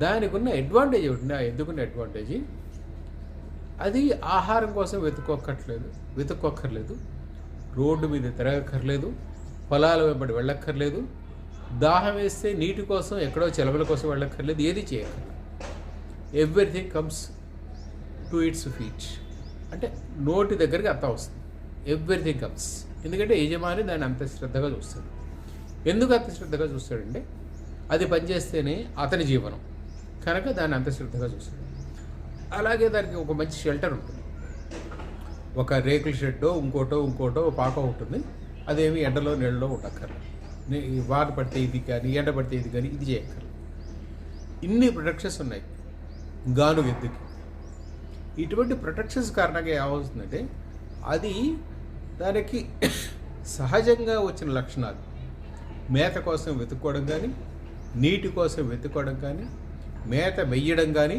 దానికి ఉన్న అడ్వాంటేజ్ ఒకటి ఎందుకున్న అడ్వాంటేజ్ అది ఆహారం కోసం వెతుక్కోక్కర్లేదు వెతుక్కోక్కర్లేదు. రోడ్డు మీద తిరగక్కర్లేదు పొలాల వెంబడి వెళ్ళక్కర్లేదు దాహం వేస్తే నీటి కోసం ఎక్కడో చెలవల కోసం వెళ్ళక్కర్లేదు ఏది చేయక్కర్లేదు. Everything comes to its feet అంటే నోటి దగ్గరికి అంతా వస్తుంది. ఎవ్రీథింగ్ కమ్స్ ఎందుకంటే యజమాని దాన్ని అంత శ్రద్ధగా చూస్తాడు. ఎందుకు అంత శ్రద్ధగా చూస్తాడంటే అది పనిచేస్తేనే అతని జీవనం. కనుక దాన్ని అంత శ్రద్ధగా చూస్తుంది అలాగే దానికి ఒక మంచి షెల్టర్ ఉంటుంది. ఒక రేకుల షెడ్డో ఇంకోటో ఇంకోటో పాక ఉంటుంది. అదేమి ఎండలో నీళ్ళలో ఉండక్కర్లేదు. నే- వాన పడితే ఇది కానీ ఎండ పడితే ఇది కానీ ఇది చేయక్కర్లేదు. ఇన్ని ప్రొటెక్షన్స్ ఉన్నాయి. గాను ఎద్దుకి. ఇటువంటి ప్రొటెక్షన్స్ కారణంగా ఏమవుతుందంటే అది దానికి సహజంగా వచ్చిన లక్షణాలు. మేత కోసం వెతుక్కోవడం కానీ నీటి కోసం వెతుక్కోవడం కానీ మేత వెయ్యడం కానీ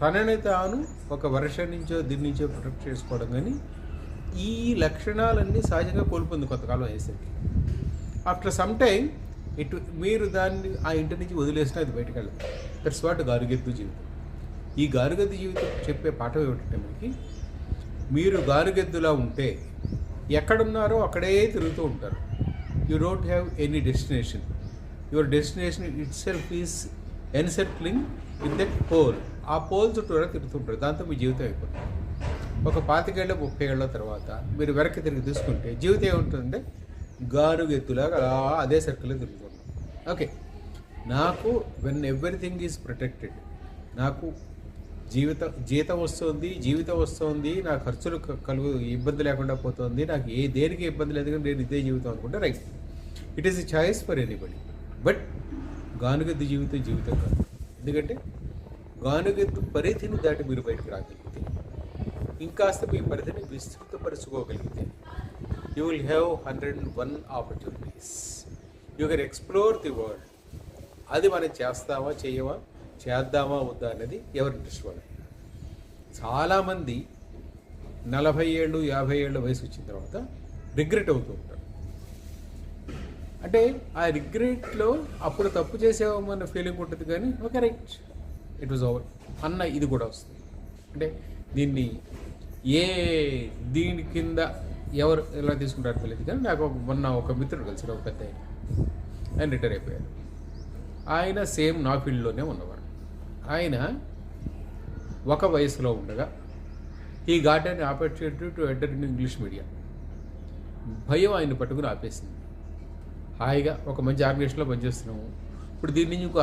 తనని తాను ఒక వర్షం నుంచో దీని నుంచో ప్రొటెక్ట్ చేసుకోవడం కానీ ఈ లక్షణాలన్నీ సహజంగా కోల్పోయింది కొంతకాలం వేసరికి ఆఫ్టర్ సమ్ టైం ఇటు మీరు దాన్ని ఆ ఇంటి నుంచి వదిలేసినా అది బయటకు వెళ్ళదు. దట్స్ వాట్ గారుగెద్దు జీవితం. ఈ గారుగెద్దు జీవితం చెప్పే పాఠం ఏమిటంటే మనకి మీరు గారుగెద్దులా ఉంటే ఎక్కడున్నారో అక్కడే తిరుగుతూ ఉంటారు. You don't have any destination your destination itself is unsettling with that pole ఆ పోల్ చుట్టూరా తిరుగుతుంటారు. దాంతో మీ జీవితం అయిపోతుంది. ఒక పాతికేళ్ళ ముప్పై ఏళ్ళ తర్వాత మీరు వెనక్కి తిరిగి తీసుకుంటే జీవితం ఏముంటుందంటే గారుగెత్తులాగా అలా అదే సర్కిల్లో తిరుగుతున్నాం ఓకే. నాకు వెన్ ఎవ్రీథింగ్ ఈజ్ ప్రొటెక్టెడ్ నాకు జీవిత జీతం వస్తుంది జీవితం వస్తుంది నా ఖర్చులు కలుగు ఇబ్బంది లేకుండా పోతుంది నాకు ఏ దేనికి ఇబ్బంది లేదు కానీ నేను ఇదే జీవితం అనుకుంటే right. It is a choice for anybody but గానుగద్దు జీవితం జీవితం కాదు. ఎందుకంటే గానుగద్దు పరిధిని దాటి మీరు బయటకు రాగలిగితే ఇంకాస్త మీ పరిధిని విస్తృతపరచుకోగలిగితే you will have hundred and one opportunities you can explore the world అది మనం చేస్తామా చేయవా చేద్దామా వద్దా అనేది ఎవరి ఇంట్రెస్ట్ వాళ్ళు చాలామంది నలభై ఏళ్ళు యాభై ఏళ్ళ వయసు వచ్చిన తర్వాత రిగ్రెట్ అవుతూ ఉంటారు. అంటే ఆ రిగ్రెట్లో అప్పుడు తప్పు చేసామన్న ఫీలింగ్ ఉంటుంది కానీ okay right it was over అన్న ఇది కూడా వస్తుంది. అంటే దీన్ని ఏ దీని కింద ఎవరు ఎలా తీసుకుంటారో తెలియదు కానీ నాకు ఒక- మొన్న ఒక మిత్రుడు కలిసి ఒక పెద్ద ఆయన. ఆయన రిటైర్ అయిపోయారు ఆయన సేమ్ నా ఫీల్డ్లోనే ఉన్నవాడు. ఆయన ఒక వయసులో ఉండగా ఈ got an opportunity to enter in English medium భయం ఆయన పట్టుకుని ఆపేసింది. హాయిగా ఒక మంచి ఆర్గనైజేషన్లో పనిచేస్తున్నాము. ఇప్పుడు దీని నుంచి